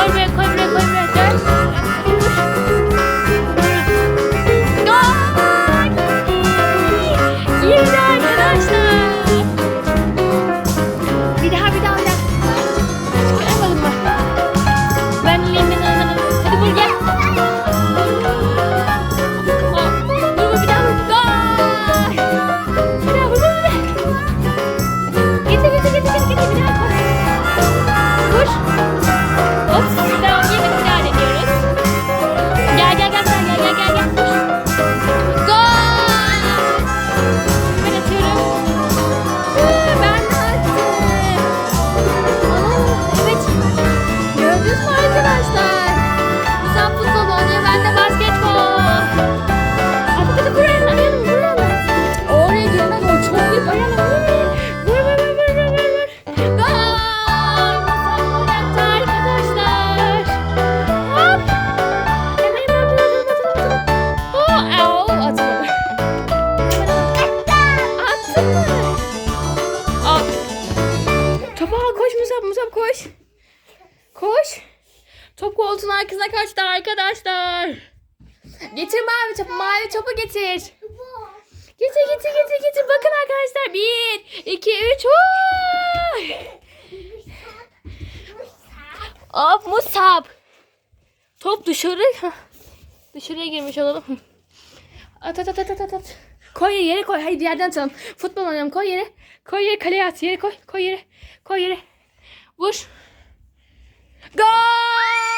快点快 Musab Musab koş. Koş. Top koltuğun arkasına kaçtı arkadaşlar. Getir mavi topu. Mavi topu getir. Getir getir getir getir. Bakın arkadaşlar. Bir, iki, üç. Hop Musab. Top dışarı. Dışarıya girmiş olalım. At at at at at at. Koy yere, koy. Hayır diğerden atalım. Futbol oynayalım. Koy yere. Koy yere kaleye at. Yere koy. Koy yere. Koy yere. Vur. Gol!